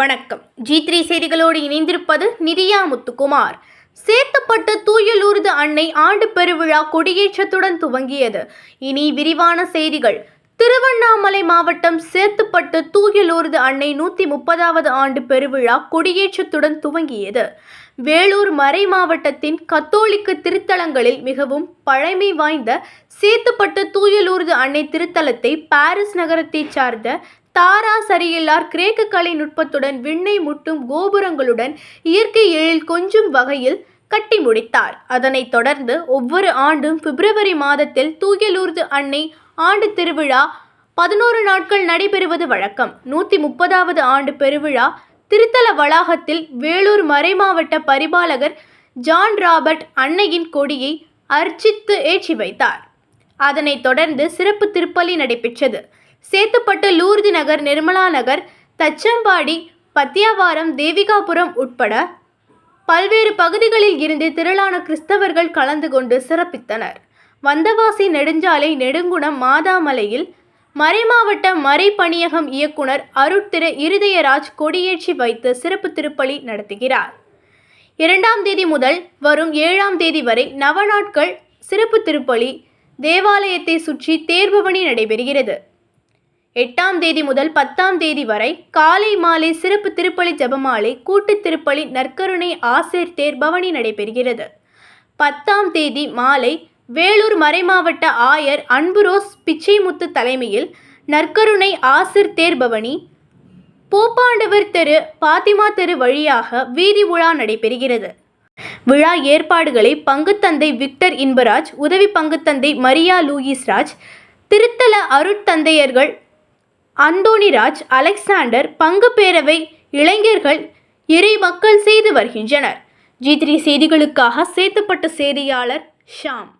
வணக்கம். G three செய்திகளோடு இணைந்திருப்பது நிதியா முத்துக்குமார். சேத்தப்பட்ட தூயலூர்து அன்னை ஆண்டு பெருவிழா கொடியேற்றத்துடன் துவங்கியது. இனி விரிவான செய்திகள். திருவண்ணாமலை மாவட்டம் சேத்துப்பட்டு தூயலூர்து அன்னை நூற்றி முப்பதாவது ஆண்டு பெருவிழா கொடியேற்றத்துடன் துவங்கியது. வேலூர் மறை மாவட்டத்தின் கத்தோலிக்க திருத்தலங்களில் மிகவும் பழமை வாய்ந்த சேத்துப்பட்டு தூயலூர்து அன்னை திருத்தலத்தை பாரிஸ் நகரத்தைச் சார்ந்த தாரா சரியில்லார் கிரேக்க கலை நுட்பத்துடன் விண்ணை முட்டும் கோபுரங்களுடன் இயற்கை எழில் கொஞ்சும் வகையில் கட்டி முடித்தார். அதனைத் தொடர்ந்து ஒவ்வொரு ஆண்டும் பிப்ரவரி மாதத்தில் தூயலூர்து அன்னை ஆண்டு திருவிழா பதினோரு நாட்கள் நடைபெறுவது வழக்கம். நூற்றி முப்பதாவது ஆண்டு பெருவிழா திருத்தல வளாகத்தில் வேலூர் மறைமாவட்ட பரிபாலகர் ஜான் ராபர்ட் அன்னையின் கொடியை அர்ச்சித்து ஏற்றி வைத்தார். அதனைத் தொடர்ந்து சிறப்பு திருப்பலி நடைபெற்றது. சேத்துப்பட்டு லூர்தி நகர் நிர்மலா நகர் தச்சம்பாடி பத்தியாவாரம் தேவிகாபுரம் உட்பட பல்வேறு பகுதிகளில் இருந்து திரளான கிறிஸ்தவர்கள் கலந்து கொண்டு சிறப்பித்தனர். வந்தவாசி நெடுஞ்சாலை நெடுங்குணம் மாதாமலையில் மறைமாவட்ட மறைப்பணியகம் இயக்குனர் அருட்திரு இருதயராஜ் கொடியேற்றி வைத்து சிறப்பு திருப்பலி நடத்துகிறார். இரண்டாம் தேதி முதல் வரும் ஏழாம் தேதி வரை நவநாட்கள் சிறப்பு திருப்பலி தேவாலயத்தை சுற்றி தேர்பவனி நடைபெறுகிறது. எட்டாம் தேதி முதல் பத்தாம் தேதி வரை காலை மாலை சிறப்பு திருப்பலி ஜெபமாலை கூட்டு திருப்பலி நற்கருணை ஆசேர் தேர் பவனி நடைபெறுகிறது. பத்தாம் தேதி மாலை வேலூர் மறைமாவட்ட ஆயர் அன்புரோஸ் பிச்சைமுத்து தலைமையில் நற்கருணை ஆசிர் தேர் பவனி போப்பாண்டவர் தெரு பாத்திமா தெரு வழியாக வீதி உலா நடைபெறுகிறது. விழா ஏற்பாடுகளை பங்குத்தந்தை விக்டர் இன்பராஜ் உதவி பங்குத்தந்தை மரியா லூயிஸ்ராஜ் திருத்தல அருட்தந்தையர்கள் அந்தோணிராஜ் அலெக்சாண்டர் பங்கு பேரவை இளைஞர்கள் இறை மக்கள் செய்து வருகின்றனர். ஜி த்ரீ செய்திகளுக்காக சேத்துப்பட்ட செய்தியாளர் ஷாம்.